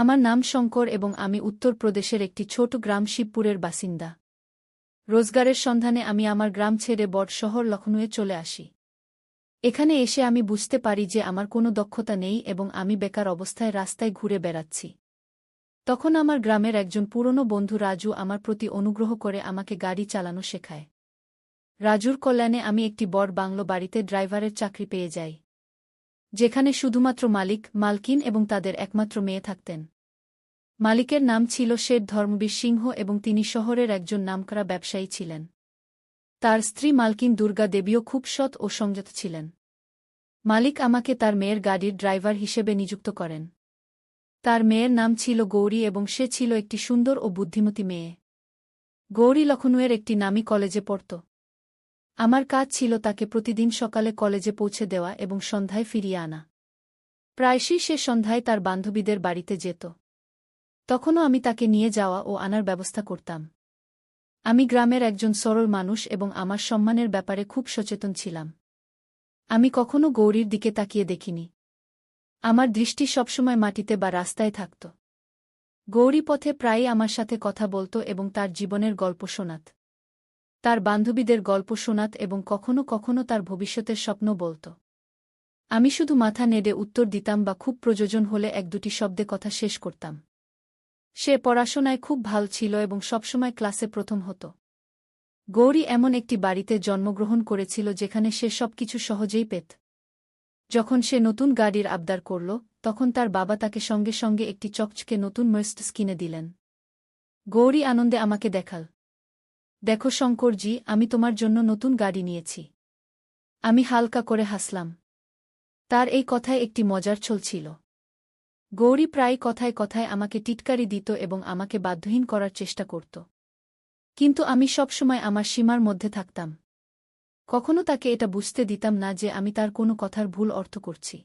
আমার নাম শঙ্কর এবং আমি উত্তরপ্রদেশের একটি ছোট গ্রাম শিবপুরের বাসিন্দা। রোজগারের সন্ধানে আমি আমার গ্রাম ছেড়ে বড় শহর লখনউয়ে চলে আসি। এখানে এসে আমি বুঝতে পারি যে আমার কোনো দক্ষতা নেই এবং আমি বেকার অবস্থায় রাস্তায় ঘুরে বেড়াচ্ছি। তখন আমার গ্রামের একজন পুরনো বন্ধু রাজু আমার প্রতি অনুগ্রহ করে আমাকে গাড়ি চালানো শেখায়। রাজুর কল্যাণে আমি একটি বড় বাংলো বাড়িতে ড্রাইভারের চাকরি পেয়ে যাই। যেখানে শুধুমাত্র মালিক, মালকিন এবং তাদের একমাত্র মেয়ে থাকতেন। মালিকের নাম ছিল শেঠ ধর্মবীর সিংহ এবং তিনি শহরের একজন নামকরা ব্যবসায়ী ছিলেন। তার স্ত্রী মালকিন দুর্গা দেবীও খুব সৎ ও সংযত ছিলেন। মালিক আমাকে তার মেয়ের গাড়ির ড্রাইভার হিসেবে নিযুক্ত করেন। তার মেয়ের নাম ছিল গৌরী এবং সে ছিল একটি সুন্দর ও বুদ্ধিমতী মেয়ে। গৌরী লখনউয়ের একটি নামী কলেজে পড়ত। আমার কাজ ছিল তাকে প্রতিদিন সকালে কলেজে পৌঁছে দেওয়া এবং সন্ধ্যায় ফিরিয়ে আনা। প্রায়শই সে সন্ধ্যায় তার বান্ধবীদের বাড়িতে যেত। তখনও আমি তাকে নিয়ে যাওয়া ও আনার ব্যবস্থা করতাম। আমি গ্রামের একজন সরল মানুষ এবং আমার সম্মানের ব্যাপারে খুব সচেতন ছিলাম। আমি কখনো গৌরীর দিকে তাকিয়ে দেখিনি। আমার দৃষ্টি সবসময় মাটিতে বা রাস্তায় থাকত। গৌরী পথে প্রায়ই আমার সাথে কথা বলত এবং তার জীবনের গল্প শোনাত। তার বান্ধবীদের গল্প শোনাত এবং কখনো কখনো তার ভবিষ্যতের স্বপ্ন বলত। আমি শুধু মাথা নেড়ে উত্তর দিতাম বা খুব প্রয়োজন হলে এক দুটি শব্দে কথা শেষ করতাম। সে পড়াশোনায় খুব ভালো ছিল এবং সবসময় ক্লাসে প্রথম হতো। গৌরী এমন একটি বাড়িতে জন্মগ্রহণ করেছিল যেখানে সে সবকিছু সহজেই পেত। যখন সে নতুন গাড়ির আবদার করল, তখন তার বাবা তাকে সঙ্গে সঙ্গে একটি চকচকে নতুন মার্সিডিজ কিনে দিলেন। গৌরী আনন্দে আমাকে দেখাল। দেখো শঙ্করজি, আমি তোমার জন্য নতুন গাড়ি নিয়েছি। আমি হালকা করে হাসলাম। তার এই কথায় একটি মজার ছল ছিল। গৌরী প্রায় কথায় কথায় আমাকে টিটকারি দিত এবং আমাকে বাধ্যহীন করার চেষ্টা করত। কিন্তু আমি সবসময় আমার সীমার মধ্যে থাকতাম। কখনো তাকে এটা বুঝতে দিতাম না যে আমি তার কোনো কথার ভুল অর্থ করছি।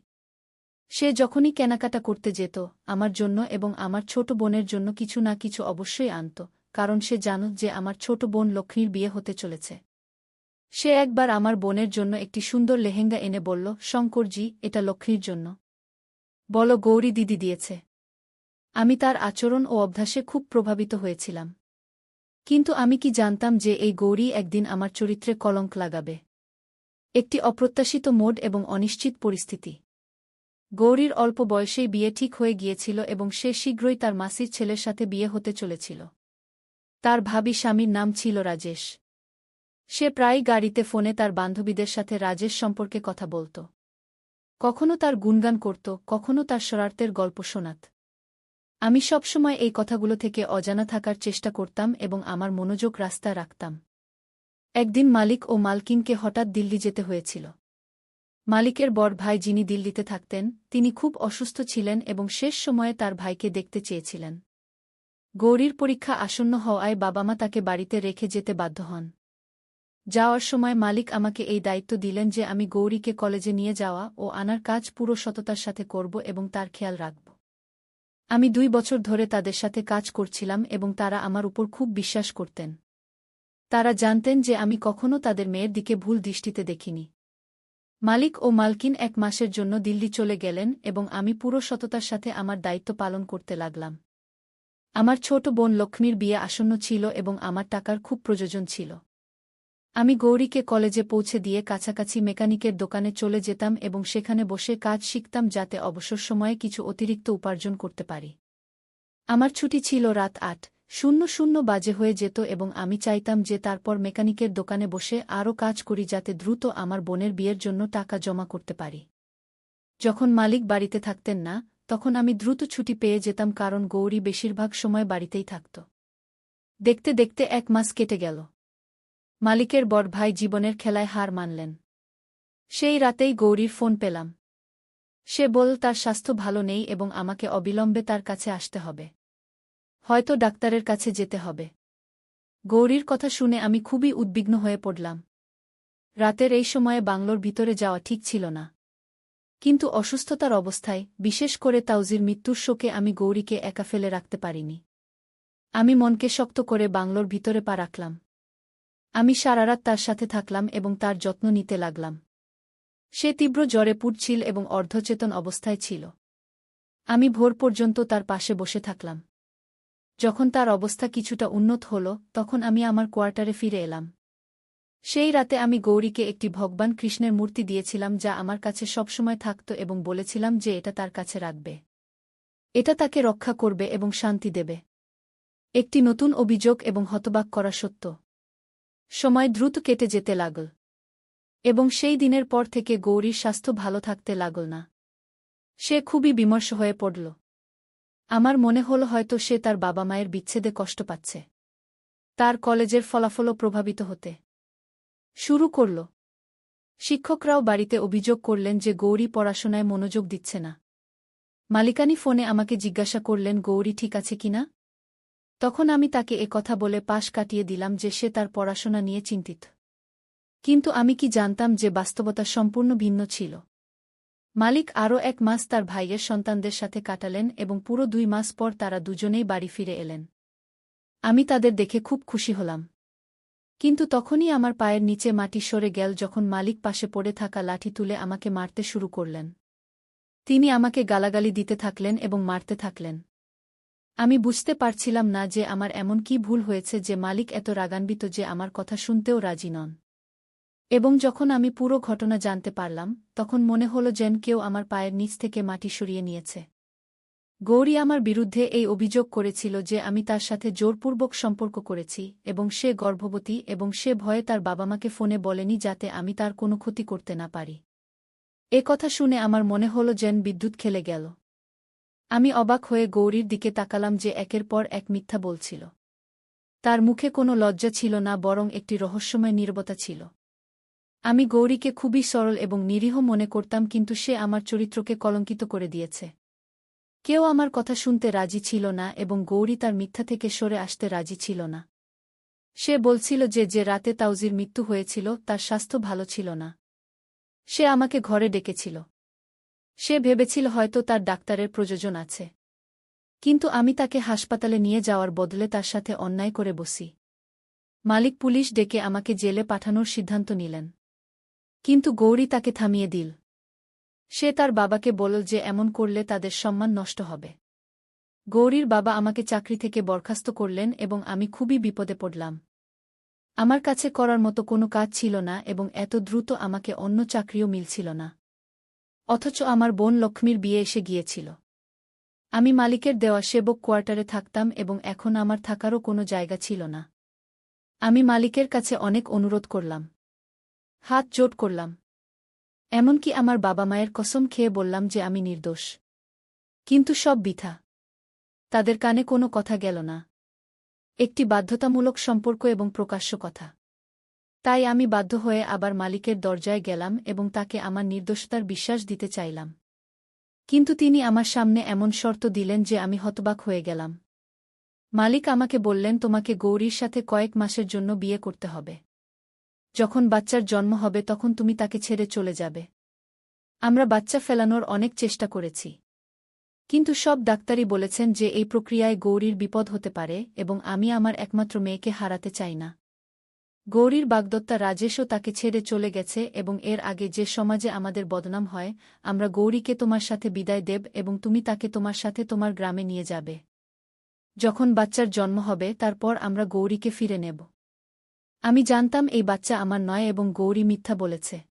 সে যখনই কেনাকাটা করতে যেত, আমার জন্য এবং আমার ছোট বোনের জন্য কিছু না কিছু অবশ্যই আনত কারণ সে জানত যে আমার ছোট বোন লক্ষ্মীর বিয়ে হতে চলেছে। সে একবার আমার বোনের জন্য একটি সুন্দর লেহেঙ্গা এনে বলল শঙ্করজি এটা লক্ষ্মীর জন্য। বল, গৌরী দিদি দিয়েছে। আমি তার আচরণ ও অভ্যাসে খুব প্রভাবিত হয়েছিলাম। কিন্তু আমি কি জানতাম যে এই গৌরী একদিন আমার চরিত্রে কলঙ্ক লাগাবে? একটি অপ্রত্যাশিত মোড এবং অনিশ্চিত পরিস্থিতি। গৌরীর অল্প বয়সেই বিয়ে ঠিক হয়ে গিয়েছিল এবং সে শীঘ্রই তার মাসির ছেলের সাথে বিয়ে হতে চলেছিল। তার ভাবি স্বামীর নাম ছিল রাজেশ। সে প্রায় গাড়িতে ফোনে তার বান্ধবীদের সাথে রাজেশ সম্পর্কে কথা বলত। কখনো তার গুণগান করত, কখনো তার শরার্তের গল্প শোনাত। আমি সবসময় এই কথাগুলো থেকে অজানা থাকার চেষ্টা করতাম এবং আমার মনোযোগ রাস্তা রাখতাম। একদিন মালিক ও মালকিনকে হঠাৎ দিল্লি যেতে হয়েছিল। মালিকের বড় ভাই যিনি দিল্লিতে থাকতেন, তিনি খুব অসুস্থ ছিলেন এবং শেষ সময়ে তার ভাইকে দেখতে চেয়েছিলেন। গৌরীর পরীক্ষা আসন্ন হওয়ায় বাবামা তাকে বাড়িতে রেখে যেতে বাধ্য হন। যাওয়ার সময় মালিক আমাকে এই দায়িত্ব দিলেন যে আমি গৌরীকে কলেজে নিয়ে যাওয়া ও আনার কাজ পুরো সততার সাথে করব এবং তার খেয়াল রাখব। আমি দুই বছর ধরে তাদের সাথে কাজ করছিলাম এবং তারা আমার উপর খুব বিশ্বাস করতেন। তারা জানতেন যে আমি কখনও তাদের মেয়ের দিকে ভুল দৃষ্টিতে দেখিনি। মালিক ও মালকিন এক মাসের জন্য দিল্লি চলে গেলেন এবং আমি পুরো সততার সাথে আমার দায়িত্ব পালন করতে লাগলাম। আমার ছোট বোন লক্ষ্মীর বিয়ে আসন্ন ছিল এবং আমার টাকার খুব প্রয়োজন ছিল। আমি গৌরীকে কলেজে পৌঁছে দিয়ে কাছাকাছি মেকানিকের দোকানে চলে যেতাম এবং সেখানে বসে কাজ শিখতাম যাতে অবসর সময়ে কিছু অতিরিক্ত উপার্জন করতে পারি। আমার ছুটি ছিল রাত আট, শূন্য শূন্য বাজে হয়ে যেত এবং আমি চাইতাম যে তারপর মেকানিকের দোকানে বসে আরও কাজ করি যাতে দ্রুত আমার বোনের বিয়ের জন্য টাকা জমা করতে পারি। যখন মালিক বাড়িতে থাকতেন না তখন আমি দ্রুত ছুটি পেয়ে যেতাম কারণ গৌরী বেশিরভাগ সময় বাড়িতেই থাকত। দেখতে দেখতে এক মাস কেটে গেল। মালিকের বড় ভাই জীবনের খেলায় হার মানলেন। সেই রাতেই গৌরীর ফোন পেলাম। সে বল, তার স্বাস্থ্য ভালো নেই এবং আমাকে অবিলম্বে তার কাছে আসতে হবে। হয়তো ডাক্তারের কাছে যেতে হবে গৌরীর কথা শুনে আমি খুবই উদ্বিগ্ন হয়ে পড়লাম। রাতের এই সময়ে বাংলোর ভিতরে যাওয়া ঠিক ছিল না। কিন্তু অসুস্থতার অবস্থায়, বিশেষ করে তাউজির মৃত্যুর শোকে আমি গৌরীকে একা ফেলে রাখতে পারিনি। আমি মনকে শক্ত করে বাংলোর ভিতরে পা রাখলাম। আমি সারারাত তার সাথে থাকলাম এবং তার যত্ন নিতে লাগলাম। সে তীব্র জ্বরে পুড়ছিল এবং অর্ধচেতন অবস্থায় ছিল। আমি ভোর পর্যন্ত তার পাশে বসে থাকলাম। যখন তার অবস্থা কিছুটা উন্নত হল, তখন আমি আমার কোয়ার্টারে ফিরে এলাম। সেই রাতে আমি গৌরীকে একটি ভগবান কৃষ্ণের মূর্তি দিয়েছিলাম যা আমার কাছে সবসময় থাকত এবং বলেছিলাম যে এটা তার কাছে রাখবে। এটা তাকে রক্ষা করবে এবং শান্তি দেবে। একটি নতুন অভিযোগ এবং হতবাক করা সত্য। সময় দ্রুত কেটে যেতে লাগল। এবং সেই দিনের পর থেকে গৌরীর স্বাস্থ্য ভালো থাকতে লাগল না। সে খুবই বিমর্ষ হয়ে পড়ল। আমার মনে হল হয়তো সে তার বাবা মায়ের বিচ্ছেদে কষ্ট পাচ্ছে। তার কলেজের ফলাফলও প্রভাবিত হতে। শুরু করল। শিক্ষকরাও বাড়িতে অভিযোগ করলেন যে গৌরী পড়াশোনায় মনোযোগ দিচ্ছে না। মালিকানি ফোনে আমাকে জিজ্ঞাসা করলেন, গৌরী ঠিক আছে কিনা তখন আমি তাকে এ কথা বলে পাশ কাটিয়ে দিলাম যে সে তার পড়াশোনা নিয়ে চিন্তিত। কিন্তু আমি কি জানতাম যে বাস্তবতা সম্পূর্ণ ভিন্ন ছিল? মালিক আরও এক মাস তার ভাইয়ের সন্তানদের সাথে কাটালেন এবং পুরো দুই মাস পর তারা দুজনেই বাড়ি ফিরে এলেন। আমি তাদের দেখে খুব খুশি হলাম। কিন্তু তখনই আমার পায়ের নিচে মাটি সরে গেল যখন মালিক পাশে পড়ে থাকা লাঠি তুলে আমাকে মারতে শুরু করলেন। তিনি আমাকে গালাগালি দিতে থাকলেন এবং মারতে থাকলেন। আমি বুঝতে পারছিলাম না যে আমার এমন কি ভুল হয়েছে যে মালিক এত রাগান্বিত যে আমার কথা শুনতেও রাজি নন। এবং যখন আমি পুরো ঘটনা জানতে পারলাম, তখন মনে হল যেন কেউ আমার পায়ের নিচ থেকে মাটি সরিয়ে নিয়েছে। গৌরী আমার বিরুদ্ধে এই অভিযোগ করেছিল যে আমি তার সাথে জোরপূর্বক সম্পর্ক করেছি এবং সে গর্ভবতী এবং সে ভয়ে তার বাবামাকে ফোনে বলেনি যাতে আমি তার কোনো ক্ষতি করতে না পারি। এ কথা শুনে আমার মনে হল যেন বিদ্যুৎ খেলে গেল। আমি অবাক হয়ে গৌরীর দিকে তাকালাম যে একের পর এক মিথ্যা বলছিল। তার মুখে কোনো লজ্জা ছিল না, বরং একটি রহস্যময় নির্বতা ছিল। আমি গৌরীকে খুবই সরল এবং নিরীহ মনে করতাম, কিন্তু সে আমার চরিত্রকে কলঙ্কিত করে দিয়েছে। কেউ আমার কথা শুনতে রাজি ছিল না এবং গৌরী তার মিথ্যা থেকে সরে আসতে রাজি ছিল না। সে বলছিল যে যে রাতে তাউজির মৃত্যু হয়েছিল, তার স্বাস্থ্য ভালো ছিল না। সে আমাকে ঘরে ডেকেছিল। সে ভেবেছিল হয়তো তার ডাক্তারের প্রয়োজন আছে। কিন্তু আমি তাকে হাসপাতালে নিয়ে যাওয়ার বদলে তার সাথে অন্যায় করে বসি। মালিক পুলিশ ডেকে আমাকে জেলে পাঠানোর সিদ্ধান্ত নিলেন। কিন্তু গৌরী তাকে থামিয়ে দিল। সে তার বাবাকে বলল যে এমন করলে তাদের সম্মান নষ্ট হবে। গৌরীর বাবা আমাকে চাকরি থেকে বরখাস্ত করলেন এবং আমি খুবই বিপদে পড়লাম। আমার কাছে করার মতো কোনো কাজ ছিল না এবং এত দ্রুত আমাকে অন্য চাকরিও মিলছিল না। অথচ আমার বোন লক্ষ্মীর বিয়ে এসে গিয়েছিল। আমি মালিকের দেওয়া সেবক কোয়ার্টারে থাকতাম এবং এখন আমার থাকারও কোনো জায়গা ছিল না। আমি মালিকের কাছে অনেক অনুরোধ করলাম। হাত জোট করলাম। এমনকি আমার বাবা মায়ের কসম খেয়ে বললাম যে আমি নির্দোষ। কিন্তু সব বিথা। তাদের কানে কোনো কথা গেল না। একটি বাধ্যতামূলক সম্পর্ক এবং প্রকাশ্য কথা। তাই আমি বাধ্য হয়ে আবার মালিকের দরজায় গেলাম এবং তাকে আমার নির্দোষতার বিশ্বাস দিতে চাইলাম। কিন্তু তিনি আমার সামনে এমন শর্ত দিলেন যে আমি হতবাক হয়ে গেলাম। মালিক আমাকে বললেন, তোমাকে গৌরীর সাথে কয়েক মাসের জন্য বিয়ে করতে হবে। যখন বাচ্চার জন্ম হবে তখন তুমি তাকে ছেড়ে চলে যাবে। আমরা বাচ্চা ফেলানোর অনেক চেষ্টা করেছি। কিন্তু সব ডাক্তারই বলেছেন যে এই প্রক্রিয়ায় গৌরীর বিপদ হতে পারে এবং আমি আমার একমাত্র মেয়েকে হারাতে চাই না। গৌরীর বাগদত্তা রাজেশও তাকে ছেড়ে চলে গেছে এবং এর আগে যে সমাজে আমাদের বদনাম হয়, আমরা গৌরীকে তোমার সাথে বিদায় দেব এবং তুমি তাকে তোমার সাথে তোমার গ্রামে নিয়ে যাবে। যখন বাচ্চার জন্ম হবে, তারপর আমরা গৌরীকে ফিরে নেব। আমি জানতাম এই বাচ্চা আমার নয় এবং গৌরী মিথ্যা বলেছে।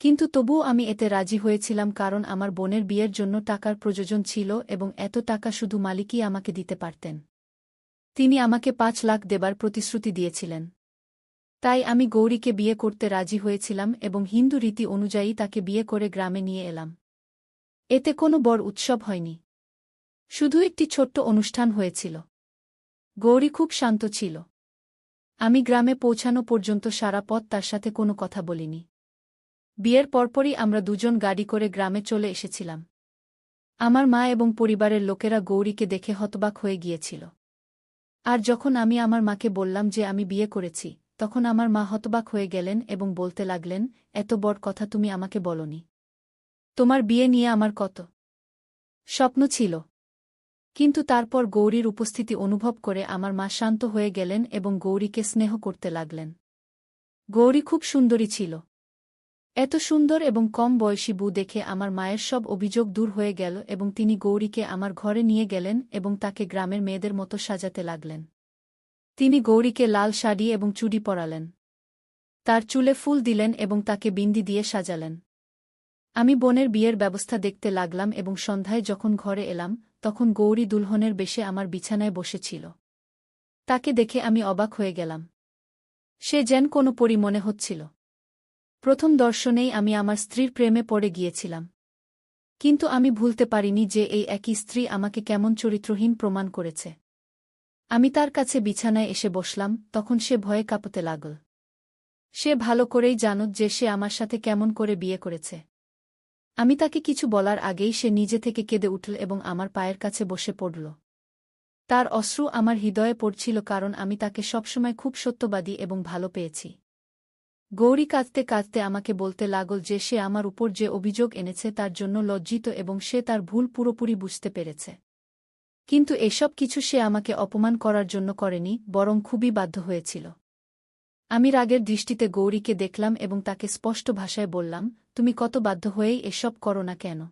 কিন্তু তবুও আমি এতে রাজি হয়েছিলাম কারণ আমার বোনের বিয়ের জন্য টাকার প্রয়োজন ছিল এবং এত টাকা শুধু মালিকই আমাকে দিতে পারতেন। তিনি আমাকে পাঁচ লাখ দেবার প্রতিশ্রুতি দিয়েছিলেন। তাই আমি গৌরীকে বিয়ে করতে রাজি হয়েছিলাম এবং হিন্দু রীতি অনুযায়ী তাকে বিয়ে করে গ্রামে নিয়ে এলাম। এতে কোনো বড় উৎসব হয়নি। শুধু একটি ছোট্ট অনুষ্ঠান হয়েছিল। গৌরী খুব শান্ত ছিল। আমি গ্রামে পৌঁছানো পর্যন্ত সারা পথ তার সাথে কোনো কথা বলিনি। বিয়ের পরপরই আমরা দুজন গাড়ি করে গ্রামে চলে এসেছিলাম। আমার মা এবং পরিবারের লোকেরা গৌরীকে দেখে হতবাক হয়ে গিয়েছিল। আর যখন আমি আমার মাকে বললাম যে আমি বিয়ে করেছি, তখন আমার মা হতবাক হয়ে গেলেন এবং বলতে লাগলেন, এত বড় কথা তুমি আমাকে বলনি। তোমার বিয়ে নিয়ে আমার কত স্বপ্ন ছিল। কিন্তু তারপর গৌরীর উপস্থিতি অনুভব করে আমার মা শান্ত হয়ে গেলেন এবং গৌরীকে স্নেহ করতে লাগলেন। গৌরী খুব সুন্দরী ছিল। এত সুন্দর এবং কম বয়সী বউ দেখে আমার মায়ের সব অভিযোগ দূর হয়ে গেল এবং তিনি গৌরীকে আমার ঘরে নিয়ে গেলেন এবং তাকে গ্রামের মেয়েদের মতো সাজাতে লাগলেন। তিনি গৌরীকে লাল শাড়ি এবং চুড়ি পরালেন। তার চুলে ফুল দিলেন এবং তাকে বিন্দি দিয়ে সাজালেন। আমি বোনের বিয়ের ব্যবস্থা দেখতে লাগলাম এবং সন্ধ্যায় যখন ঘরে এলাম তখন গৌরী দুলহনের বেশে আমার বিছানায় বসেছিল। তাকে দেখে আমি অবাক হয়ে গেলাম। সে যেন কোনো পরি মনে হচ্ছিল। প্রথম দর্শনেই আমি আমার স্ত্রীর প্রেমে পড়ে গিয়েছিলাম। কিন্তু আমি ভুলতে পারিনি যে এই একই স্ত্রী আমাকে কেমন চরিত্রহীন প্রমাণ করেছে। আমি তার কাছে বিছানায় এসে বসলাম, তখন সে ভয়ে কাঁপতে লাগল। সে ভালো করেই জানত যে সে আমার সাথে কেমন করে বিয়ে করেছে। আমি তাকে কিছু বলার আগেই সে নিজে থেকে কেঁদে উঠল এবং আমার পায়ের কাছে বসে পড়ল। তার অশ্রু আমার হৃদয়ে পড়ছিল কারণ আমি তাকে সবসময় খুব সত্যবাদী এবং ভালো পেয়েছি। গৌরী কাঁদতে কাঁদতে আমাকে বলতে লাগল যে সে আমার উপর যে অভিযোগ এনেছে তার জন্য লজ্জিত এবং সে তার ভুল পুরোপুরি বুঝতে পেরেছে। কিন্তু এসব কিছু সে আমাকে অপমান করার জন্য করেনি, বরং খুবই বাধ্য হয়েছিল। আমি রাগের দৃষ্টিতে গৌরীকে দেখলাম এবং তাকে স্পষ্ট ভাষায় বললাম, তুমি কত বাধ্য হয়েই এসব করো না কেন?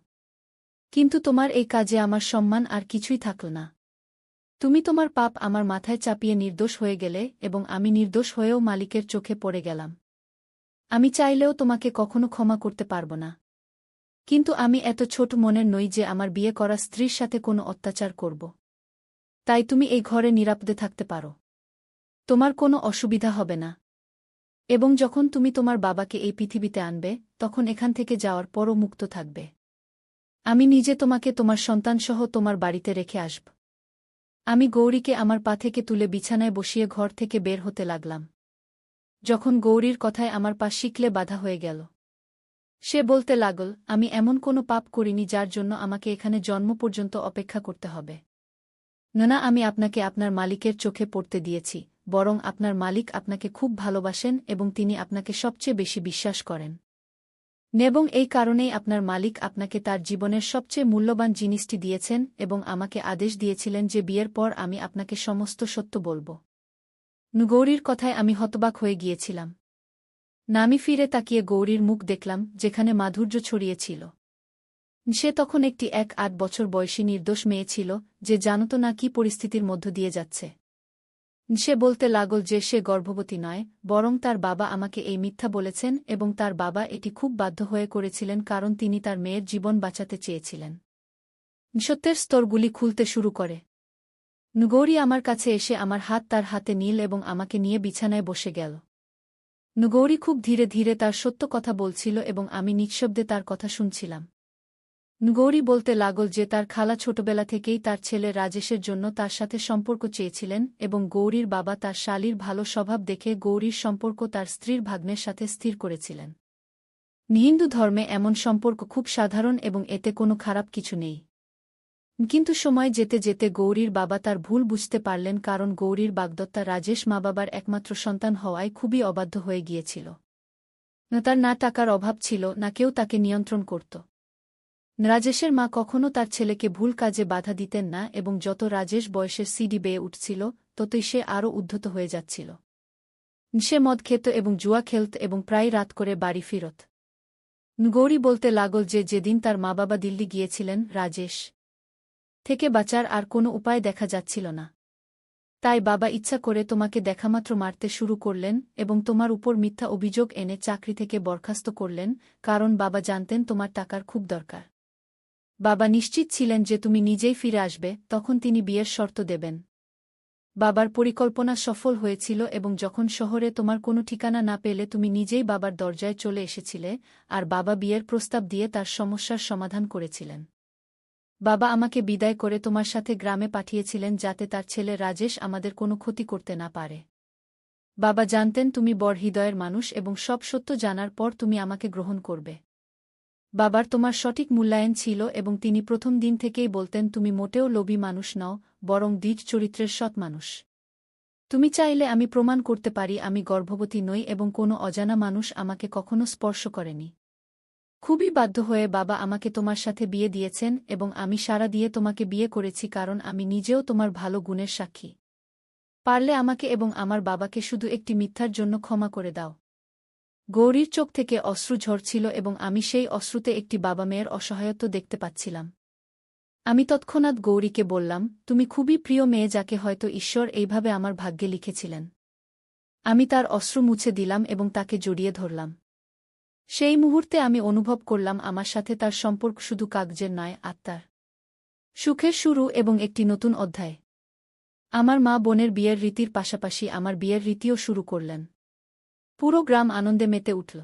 কিন্তু তোমার এই কাজে আমার সম্মান আর কিছুই থাকল না। তুমি তোমার পাপ আমার মাথায় চাপিয়ে নির্দোষ হয়ে গেলে এবং আমি নির্দোষ হয়েও মালিকের চোখে পড়ে গেলাম। আমি চাইলেও তোমাকে কখনো ক্ষমা করতে পারব না। কিন্তু আমি এত ছোট মনের নই যে আমার বিয়ে করা স্ত্রীর সাথে কোনো অত্যাচার করব। তাই তুমি এই ঘরে নিরাপদে থাকতে পারো। তোমার কোনো অসুবিধা হবে না। এবং যখন তুমি তোমার বাবাকে এই পৃথিবীতে আনবে, তখন এখান থেকে যাওয়ার পরও মুক্ত থাকবে। আমি নিজে তোমাকে তোমার সন্তানসহ তোমার বাড়িতে রেখে আসব। আমি গৌরীকে আমার পা থেকে তুলে বিছানায় বসিয়ে ঘর থেকে বের হতে লাগলাম। যখন গৌরীর কথায় আমার পা শিকলে বাধা হয়ে গেল। সে বলতে লাগল, আমি এমন কোনো পাপ করিনি যার জন্য আমাকে এখানে জন্ম পর্যন্ত অপেক্ষা করতে হবে। না আমি আপনাকে আপনার মালিকের চোখে পড়তে দিয়েছি। বরং আপনার মালিক আপনাকে খুব ভালোবাসেন এবং তিনি আপনাকে সবচেয়ে বেশি বিশ্বাস করেন। এবং এই কারণেই আপনার মালিক আপনাকে তার জীবনের সবচেয়ে মূল্যবান জিনিসটি দিয়েছেন এবং আমাকে আদেশ দিয়েছিলেন যে বিয়ের পর আমি আপনাকে সমস্ত সত্য বলব। গৌরীর কথায় আমি হতবাক হয়ে গিয়েছিলাম। নামি ফিরে তাকিয়ে গৌরীর মুখ দেখলাম, যেখানে মাধুর্য ছড়িয়েছিল। সে তখন একটি এক আট বছর বয়সী নির্দোষ মেয়ে ছিল, যে জানত না কি পরিস্থিতির মধ্য দিয়ে যাচ্ছে। সে বলতে লাগল যে সে গর্ভবতী নয়, বরং তার বাবা আমাকে এই মিথ্যা বলেছেন এবং তার বাবা এটি খুব বাধ্য হয়ে করেছিলেন কারণ তিনি তার মেয়ের জীবন বাঁচাতে চেয়েছিলেন। সত্যের স্তরগুলি খুলতে শুরু করে। নুগৌরি আমার কাছে এসে আমার হাত তার হাতে নীল এবং আমাকে নিয়ে বিছানায় বসে গেল। নুগৌরি খুব ধীরে ধীরে তার সত্য কথা বলছিল এবং আমি নিঃশব্দে তার কথা শুনছিলাম। গৌরী বলতে লাগল যে তার খালা ছোটবেলা থেকেই তার ছেলে রাজেশের জন্য তার সাথে সম্পর্ক চেয়েছিলেন এবং গৌরীর বাবা তার শালীর ভালো স্বভাব দেখে গৌরীর সম্পর্ক তার স্ত্রীর ভাগ্নের সাথে স্থির করেছিলেন। হিন্দু ধর্মে এমন সম্পর্ক খুব সাধারণ এবং এতে কোনো খারাপ কিছু নেই। কিন্তু সময় যেতে যেতে গৌরীর বাবা তার ভুল বুঝতে পারলেন কারণ গৌরীর বাগদত্তা রাজেশ মা বাবার একমাত্র সন্তান হওয়ায় খুবই অবাধ্য হয়ে গিয়েছিল। না তার না টাকার অভাব ছিল, না কেউ তাকে নিয়ন্ত্রণ করত। রাজেশের মা কখনও তার ছেলেকে ভুল কাজে বাধা দিতেন না এবং যত রাজেশ বয়সের সিডি বেয়ে উঠছিল, ততই সে আরও উদ্ধত হয়ে যাচ্ছিল। সে মদ খেত এবং জুয়া খেলত এবং প্রায় রাত করে বাড়ি ফিরত। গৌরী বলতে লাগল যে যেদিন তার মা বাবা দিল্লি গিয়েছিলেন, রাজেশ থেকে বাঁচার আর কোনো উপায় দেখা যাচ্ছিল না। তাই বাবা ইচ্ছা করে তোমাকে দেখামাত্র মারতে শুরু করলেন এবং তোমার উপর মিথ্যা অভিযোগ এনে চাকরি থেকে বরখাস্ত করলেন, কারণ বাবা জানতেন তোমার টাকার খুব দরকার। বাবা নিশ্চিত ছিলেন যে তুমি নিজেই ফিরে আসবে, তখন তিনি বিয়ের শর্ত দেবেন। বাবার পরিকল্পনা সফল হয়েছিল এবং যখন শহরে তোমার কোনো ঠিকানা না পেলে তুমি নিজেই বাবার দরজায় চলে এসেছিলে, আর বাবা বিয়ের প্রস্তাব দিয়ে তার সমস্যার সমাধান করেছিলেন। বাবা আমাকে বিদায় করে তোমার সাথে গ্রামে পাঠিয়েছিলেন যাতে তার ছেলে রাজেশ আমাদের কোনো ক্ষতি করতে না পারে। বাবা জানতেন তুমি বড় হৃদয়ের মানুষ এবং সব সত্য জানার পর তুমি আমাকে গ্রহণ করবে। বাবার তোমার সঠিক মূল্যায়ন ছিল এবং তিনি প্রথম দিন থেকেই বলতেন, তুমি মোটেও লোভী মানুষ নও, বরং দ্বিজ চরিত্রের সৎ মানুষ। তুমি চাইলে আমি প্রমাণ করতে পারি, আমি গর্ভবতী নই এবং কোনো অজানা মানুষ আমাকে কখনো স্পর্শ করেনি। খুবই বাধ্য হয়ে বাবা আমাকে তোমার সাথে বিয়ে দিয়েছেন এবং আমি সারা দিয়ে তোমাকে বিয়ে করেছি কারণ আমি নিজেও তোমার ভালো গুণের সাক্ষী। পারলে আমাকে এবং আমার বাবাকে শুধু একটি মিথ্যার জন্য ক্ষমা করে দাও। গৌরীর চোখ থেকে অশ্রু ঝরছিল এবং আমি সেই অশ্রুতে একটি বাবা মেয়ের অসহায়ত্ব দেখতে পাচ্ছিলাম। আমি তৎক্ষণাৎ গৌরীকে বললাম, তুমি খুবই প্রিয় মেয়ে যাকে হয়তো ঈশ্বর এইভাবে আমার ভাগ্যে লিখেছিলেন। আমি তার অশ্রু মুছে দিলাম এবং তাকে জড়িয়ে ধরলাম। সেই মুহূর্তে আমি অনুভব করলাম আমার সাথে তার সম্পর্ক শুধু কাগজের নয়, আত্মার। সুখের শুরু এবং একটি নতুন অধ্যায়। আমার মা বোনের বিয়ের রীতির পাশাপাশি আমার বিয়ের রীতিও শুরু করলেন। পুরো গ্রাম আনন্দে মেতে উঠল।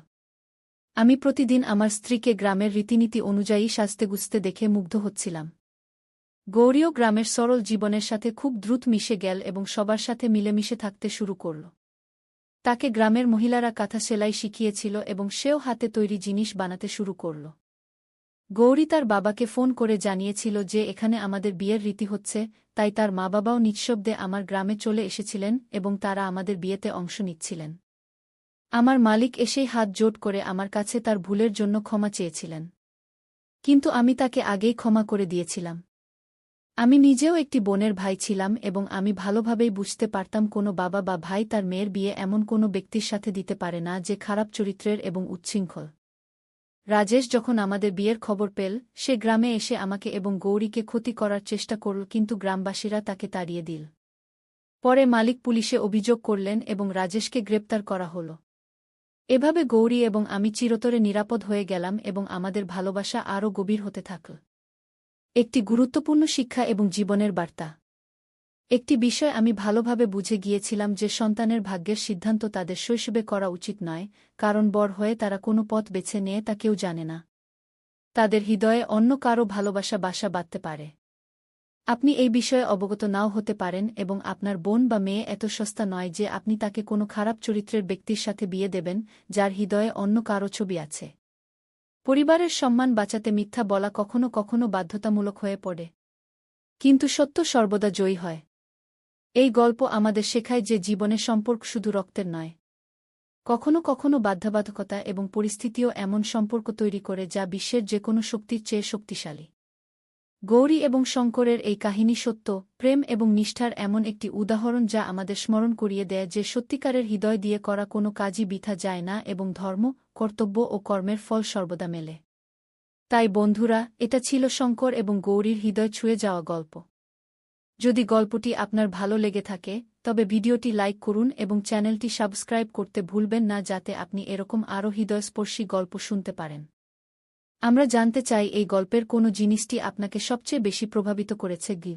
আমি প্রতিদিন আমার স্ত্রীকে গ্রামের রীতিনীতি অনুযায়ী সাজতেগুজতে দেখে মুগ্ধ হচ্ছিলাম। গৌরীয় গ্রামের সরল জীবনের সাথে খুব দ্রুত মিশে গেল এবং সবার সাথে মিলেমিশে থাকতে শুরু করল। তাকে গ্রামের মহিলারা কাঁথা সেলাই শিখিয়েছিল এবং সেও হাতে তৈরি জিনিস বানাতে শুরু করল। গৌরী তার বাবাকে ফোন করে জানিয়েছিল যে এখানে আমাদের বিয়ের রীতি হচ্ছে, তাই তার মা বাবাও নিঃশব্দে আমার গ্রামে চলে এসেছিলেন এবং তারা আমাদের বিয়েতে অংশ নিচ্ছিলেন। আমার মালিক এসেই হাত জোট করে আমার কাছে তার ভুলের জন্য ক্ষমা চেয়েছিলেন। কিন্তু আমি তাকে আগেই ক্ষমা করে দিয়েছিলাম। আমি নিজেও একটি বোনের ভাই ছিলাম এবং আমি ভালোভাবেই বুঝতে পারতাম কোনো বাবা বা ভাই তার মেয়ের বিয়ে এমন কোনো ব্যক্তির সাথে দিতে পারে না যে খারাপ চরিত্রের এবং উচ্ছৃঙ্খল। রাজেশ যখন আমাদের বিয়ের খবর পেল, সে গ্রামে এসে আমাকে এবং গৌরীকে ক্ষতি করার চেষ্টা করল কিন্তু গ্রামবাসীরা তাকে তাড়িয়ে দিল। পরে মালিক পুলিশে অভিযোগ করলেন এবং রাজেশকে গ্রেপ্তার করা হল। এভাবে গৌরী এবং আমি চিরতরে নিরাপদ হয়ে গেলাম এবং আমাদের ভালোবাসা আরও গভীর হতে থাকল একটি গুরুত্বপূর্ণ শিক্ষা এবং জীবনের বার্তা। একটি বিষয় আমি ভালোভাবে বুঝে গিয়েছিলাম যে সন্তানের ভাগ্যের সিদ্ধান্ত তাদের শৈশবে করা উচিত নয়, কারণ বড় হয়ে তারা কোনো পথ বেছে নিয়ে তা কেউ জানে না। তাদের হৃদয়ে অন্য কারও ভালোবাসা বাসা বাঁধতে পারে। আপনি এই বিষয়ে অবগত নাও হতে পারেন এবং আপনার বোন বা মেয়ে এত সস্তা নয় যে আপনি তাকে কোনো খারাপ চরিত্রের ব্যক্তির সাথে বিয়ে দেবেন, যার হৃদয়ে অন্য কারও ছবি আছে। পরিবারের সম্মান বাঁচাতে মিথ্যা বলা কখনো কখনো বাধ্যতামূলক হয়ে পড়ে। কিন্তু সত্য সর্বদা জয়ী হয়। এই গল্প আমাদের শেখায় যে জীবনের সম্পর্ক শুধু রক্তের নয়। কখনো কখনো বাধ্যবাধকতা এবং পরিস্থিতিও এমন সম্পর্ক তৈরি করে যা বিশ্বের যে কোনো শক্তির চেয়ে শক্তিশালী। গৌরী এবং শঙ্করের এই কাহিনী সত্য, প্রেম এবং নিষ্ঠার এমন একটি উদাহরণ যা আমাদের স্মরণ করিয়ে দেয় যে সত্যিকারের হৃদয় দিয়ে করা কোনো কাজই বিথা যায় না এবং ধর্ম, কর্তব্য ও কর্মের ফল সর্বদা মেলে। তাই বন্ধুরা, এটা ছিল শঙ্কর এবং গৌরীর হৃদয় ছুঁয়ে যাওয়া গল্প। যদি গল্পটি আপনার ভালো লেগে থাকে, তবে ভিডিওটি লাইক করুন এবং চ্যানেলটি সাবস্ক্রাইব করতে ভুলবেন না যাতে আপনি এরকম আরও হৃদয়স্পর্শী গল্প শুনতে পারেন। আমরা জানতে চাই এই গল্পের কোনো জিনিসটি আপনাকে সবচেয়ে বেশি প্রভাবিত করেছে গি